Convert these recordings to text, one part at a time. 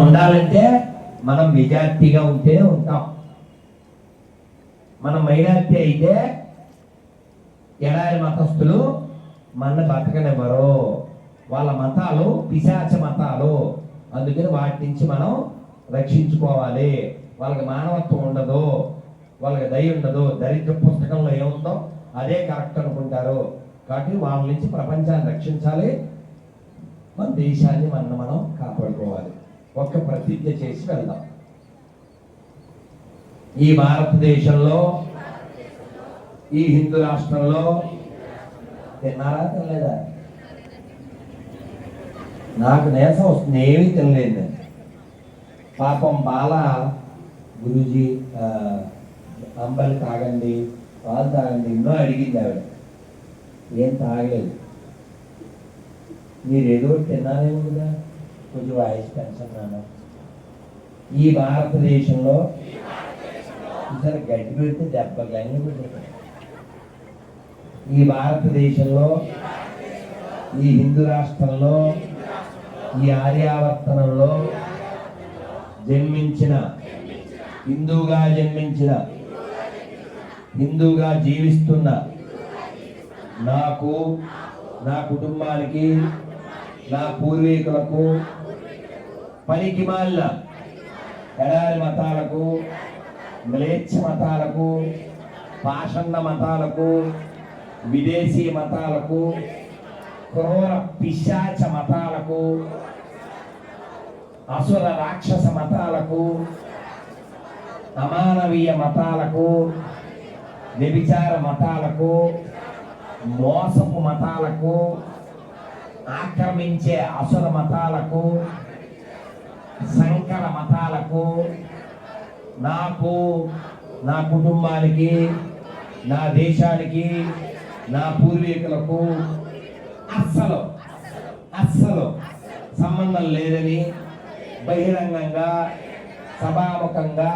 ఉండాలంటే మనం మెజార్టీగా ఉంటేనే ఉంటాం. మనం మైనార్టీ అయితే ఎడారి మతస్థులు మన బతకనివ్వరు. వాళ్ళ మతాలు పిశాచ మతాలు. అందుకని వాటి నుంచి మనం రక్షించుకోవాలి. వాళ్ళకి మానవత్వం ఉండదు. వాళ్ళకి దయ ఉండదు. దరిద్ర పుస్తకంలో ఏముందో అదే కరెక్ట్ అనుకుంటారు. కాబట్టి వాళ్ళ నుంచి ప్రపంచాన్ని రక్షించాలి. మన దేశాన్ని మనం మనం కాపాడుకోవాలి. ఒక ప్రతిజ్ఞ చేసి వెళ్దాం. ఈ భారతదేశంలో ఈ హిందూ రాష్ట్రంలో తిన్నారా తినలేదా? నాకు నేసం వస్తుంది ఏమీ తినలేదు పాపం బాల గురూజీ అంబలి తాగండి పాలు తాగండి ఎన్నో అడిగింది ఆవిడ. ఏం తాగలేదు. మీరు ఏదో తిన్నారేమో కదా. కొంచెం వాయిస్ ఈ భారతదేశంలో ఈసారి గడ్డి పెడితే దెబ్బలు అన్నీ పెడతారు ఈ భారతదేశంలో ఈ హిందూ రాష్ట్రంలో ఈ ఆర్యావర్తనంలో జన్మించిన హిందూగా జన్మించిన హిందూగా జీవిస్తున్న నాకు నా కుటుంబానికి నా పూర్వీకులకు పనికి మాల్ల ఎడారి మతాలకు మ్లేచ్ఛ మతాలకు పాషండ మతాలకు విదేశీ మతాలకు క్రూర పిశాచ మతాలకు అసుర రాక్షస మతాలకు అమానవీయ మతాలకు వ్యభిచార మతాలకు మోసపు మతాలకు ఆక్రమించే అసుర మతాలకు సంకర మతాలకు నాకు నా కుటుంబానికి నా దేశానికి నా పూర్వీకులకు అస్సలు అస్సలు సంబంధం లేదని బహిరంగంగా సభాముఖంగా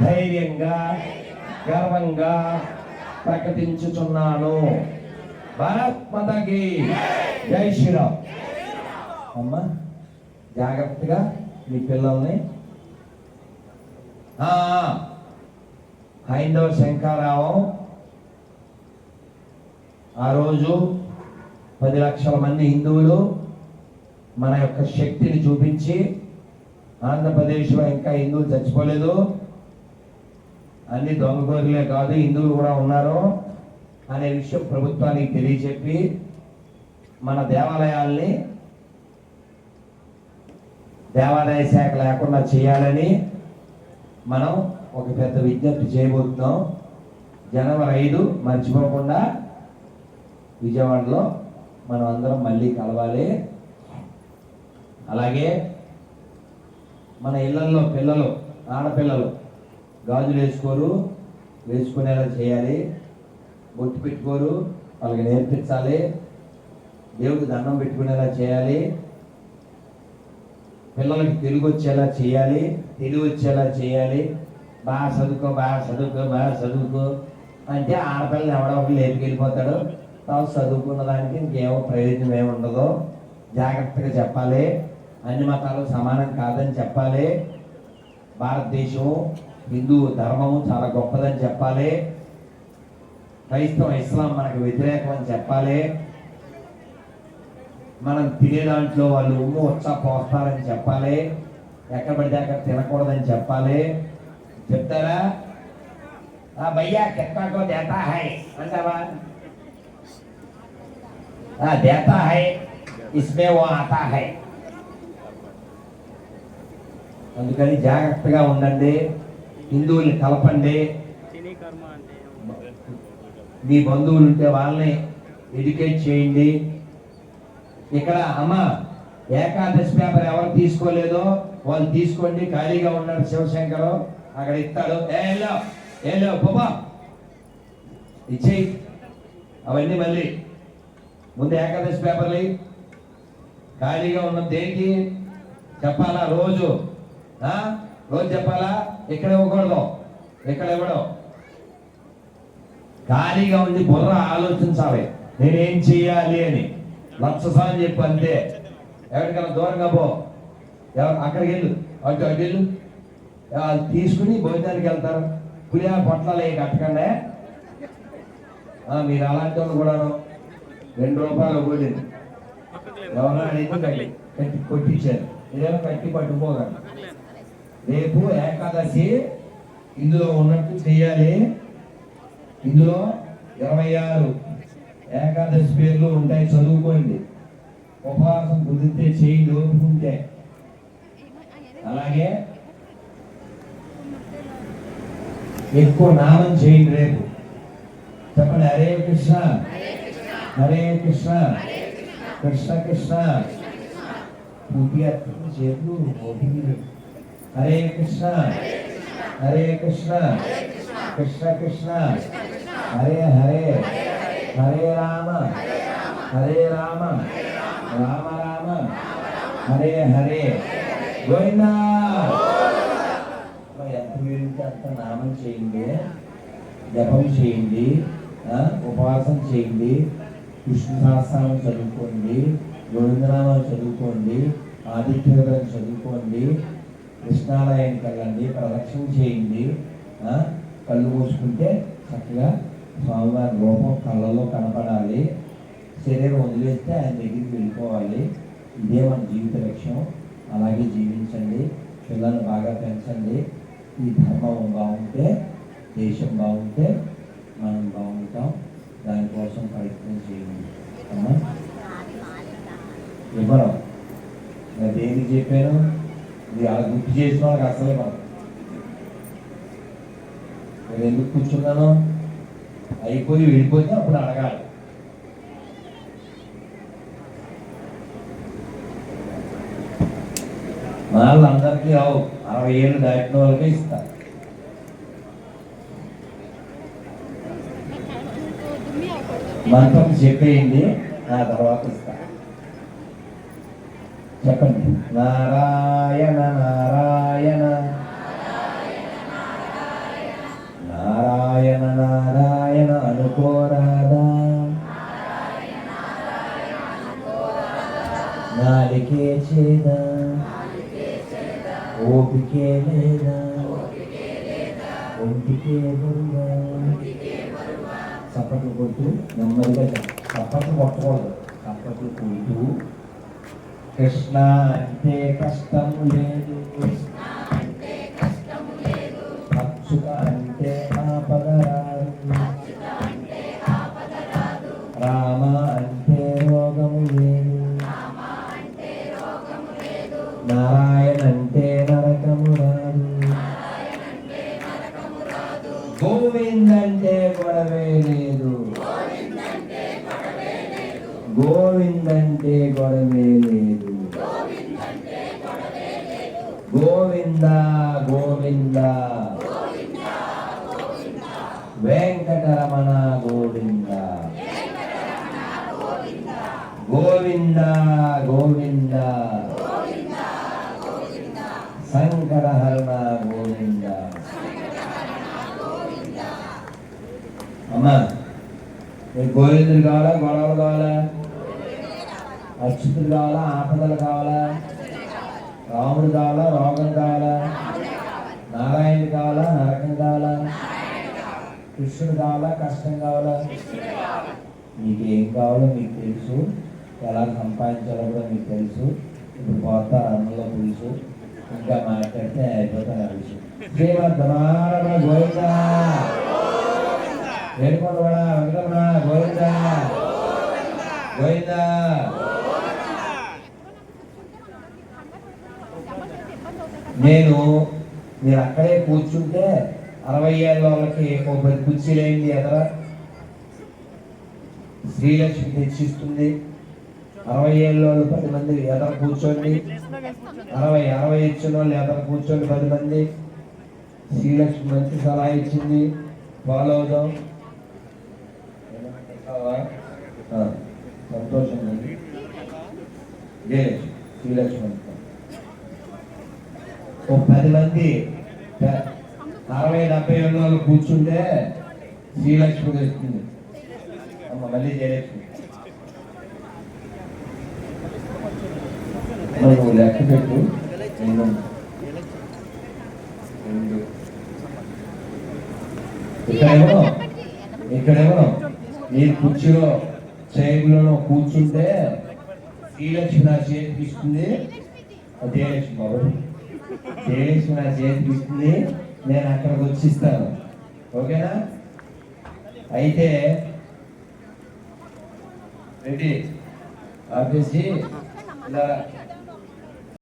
ధైర్యంగా గర్వంగా ప్రకటించుచున్నాను. భారత్ మాతకి జై శ్రీరామ్. అమ్మ జాగ్రత్తగా మీ పిల్లల్ని? హైందవ శంకారావం ఆ రోజు పది లక్షల మంది హిందువులు మన యొక్క శక్తిని చూపించి ఆంధ్రప్రదేశ్లో ఇంకా హిందువులు చచ్చిపోలేదు. అన్ని దొంగకోరులే కాదు హిందువులు కూడా ఉన్నారు అనే విషయం ప్రభుత్వానికి తెలియచెప్పి మన దేవాలయాల్ని దేవాదాయ శాఖ లేకుండా చేయాలని మనం ఒక పెద్ద విజ్ఞప్తి చేయబోతున్నాం. జనవరి ఐదు మర్చిపోకుండా విజయవాడలో మనం అందరం మళ్ళీ కలవాలి. అలాగే మన ఇళ్ళలో పిల్లలు ఆడపిల్లలు గాజులు వేసుకోరు వేసుకునేలా చేయాలి. బొట్టు పెట్టుకోరు వాళ్ళకి నేర్పించాలి. దేవుడికి దండం పెట్టుకునేలా చేయాలి. పిల్లలకి తెలుగు వచ్చేలా చేయాలి తెలుగు వచ్చేలా చేయాలి. బాగా చదువుకో బాగా చదువుకో బాగా చదువుకో అంటే ఆడపిల్లని ఎవడో ఒకరు లేపుకెళ్ళిపోతాడు తర్వాత చదువుకున్న దానికి ఇంకేమో ప్రయోజనం ఏమి ఉండదు. జాగ్రత్తగా చెప్పాలి. అన్ని మతాలు సమానం కాదని చెప్పాలి. భారతదేశం హిందూ ధర్మము చాలా గొప్పదని చెప్పాలి. క్రైస్తవ ఇస్లాం మనకు వ్యతిరేకం అని చెప్పాలి. మనం తినే దాంట్లో వాళ్ళు ఉమ్ము వచ్చా పోస్తారని చెప్పాలి. ఎక్కడ పడితే అక్కడ తినకూడదని చెప్పాలి. చెప్తారా? ఆ భయ్యా కిత్తాకో దేతా హై. అంటావా? ఆ దేతా హై. ఇస్మే ఓ ఆతా హై. అందుకని జాగ్రత్తగా ఉండండి. హిందువుల్ని కలపండి. మీ బంధువులు ఉంటే వాళ్ళని ఎడ్యుకేట్ చేయండి. ఇక్కడ అమ్మ ఏకాదశి పేపర్ ఎవరు తీసుకోలేదో వాళ్ళు తీసుకోండి ఖాళీగా ఉన్నాడు శివశంకర్. అక్కడ ఇస్తాడు. ఏ ఏలో బాబా ఇచ్చేయి. అవన్నీ మళ్ళీ. ముందు ఏకాదశి పేపర్లు ఖాళీగా ఉన్న దేనికి? చెప్పాలా? రోజు. ఆ? రోజు చెప్పాలా? ఇక్కడ ఇవ్వకూడదు. ఇక్కడ ఇవ్వడం ఖాళీగా ఉంది బుర్ర ఆలోచించాలి. నేనేం చేయాలి అని. లక్ష సార్లు చెప్పు అంతే ఎవరికైనా దూరంగా పో. ఎవరు అక్కడికి వెళ్ళు. అటు అటు వెళ్ళు. వాళ్ళు తీసుకుని భోజనానికి వెళ్తారు. పులిహార పొట్లాలు ఏ కట్టకండే. మీరు అలాంటి వాళ్ళు కూడాను. రెండు రూపాయలు కూడింది ఎవరో అడిగితే కట్టి కట్టి కొట్టించారు. ఇదేమో కట్టి పట్టుకోగలరు రేపు ఏకాదశి. ఇందులో ఉన్నట్టు చేయాలి ఇందులో ఇరవై ఆరు ఏకాదశి పేర్లు ఉంటాయి చదువుకోండి. ఉపవాసం కుదిరితే చేయి ఓపుకుంటే అలాగే ఎక్కువ నామం చేయండి రేపు. చెప్పండి హరే కృష్ణ. హరే కృష్ణ. కృష్ణ కృష్ణ. పూర్తిగా చేతులు ఓపిక హరే కృష్ణ. హరే కృష్ణ. కృష్ణ కృష్ణ. హరే హరే. హరే రామ హరే రామ రామ రామ హరే హరే. గోవిందా! ఎంత వీలుంటే అంత నామం చేయండి. జపం చేయండి ఉపవాసం చేయండి. విష్ణు సహస్రం చదువుకోండి గోవిందనామాలు చదువుకోండి ఆదిత్యవరం చదువుకోండి కృష్ణాలయానికి వెళ్ళండి ప్రదక్షిణ చేయండి కళ్ళు మూసుకుంటే చక్కగా స్వామివారి రూపం కళ్ళలో కనపడాలి. శరీరం వదిలేస్తే ఆయన దగ్గరికి వెళ్ళిపోవాలి. ఇదే మన జీవిత లక్ష్యం. అలాగే జీవించండి. పిల్లల్ని బాగా పెంచండి. ఈ ధర్మం బాగుంటే దేశం బాగుంటే మనం బాగుంటాం. దానికోసం ప్రయత్నం చేయండి. అమ్మా. ఇవ్వడం నేను దేనికి చెప్పాను? ఇది అలా గుర్తు చేసిన వాళ్ళకి అసలే మనం నేను ఎందుకు కూర్చున్నాను? అయిపోయి వెళ్ళిపోతే అప్పుడు అడగాలి. వాళ్ళందరికీ రావు. అరవై ఏళ్ళు దాటిన వాళ్ళకే ఇస్తారు మంత్రం చెప్పేయండి ఆ తర్వాత ఇస్తా. చెప్పండి. నారాయణ నారాయణ. ఓపికే లేదా? ఒంటికే బరువా చప్పట్లు కొడుతూ నెమ్మదిగా చెప్ప- చప్పట్లు కొట్టకూడదు. చప్పట్లు కొడుతూ కృష్ణ అంటే కష్టం లేదు అంటే గొడవే లేదు గోవింద గోవింద వెంకటరమణ గోవింద గోవింద గోవింద శంకరహరణ గోవింద అమ్మా మీకు గోవిందులు కావాలా గొడవలు కావాలా అచ్యుతులు కావాలా? ఆపదలు కావాలా? రాముడు కావాలా? రోగం కావాలా? నారాయణుడు కావాలా? నరకం కావాలా? కృష్ణుడు కావాలా? కష్టం కావాలా? మీకు ఏం కావాలో మీకు తెలుసు. ఎలా సంపాదించాలో కూడా మీకు తెలుసు. ఇప్పుడు పోతా అన్నంలో పులుసు. ఇంకా మాట్లాడితే అయిపోతాను ఆ విషయం. శ్రీమద్రమారమణ గోవింద? ఏడుకొండవాడ వెంకటరమణ? గోవింద? గోవిందా? నేను మీరు అక్కడే కూర్చుంటే అరవై ఏళ్ళ వాళ్ళకి ఒక పది కుర్చీలేంది ఎదరా? శ్రీలక్ష్మి తెచ్చిస్తుంది. అరవై ఏళ్ళ వాళ్ళు పది మంది ఎదర కూర్చోండి. అరవై అరవై ఇచ్చిన వాళ్ళు ఎదర కూర్చోండి పది మంది. శ్రీలక్ష్మి మంచి సలహా ఇచ్చింది. ఫాలో అవుదాం. సంతోషం అండి జయలక్ష్మి శ్రీలక్ష్మి. ఓ పది మంది అరవై డెబ్బై ఏళ్ళ వాళ్ళు కూర్చుంటే శ్రీలక్ష్మి తెస్తుంది అమ్మ మళ్ళీ జయలక్ష్మి. నువ్వు లెక్క పెట్టు. రెండు. ఇక్కడేమో ఇక్కడేమో మీరు కుర్చీలో చైర్లో కూర్చుంటే శ్రీలక్ష్మి నా చేతికి ఇస్తుంది. జయలక్ష్మి బాబు. జయలక్ష్మి నా చేతికి ఇస్తుంది నేను అక్కడికి వచ్చిస్తాను. ఓకేనా? అయితే రెడీ. ఆపేసి ఇలా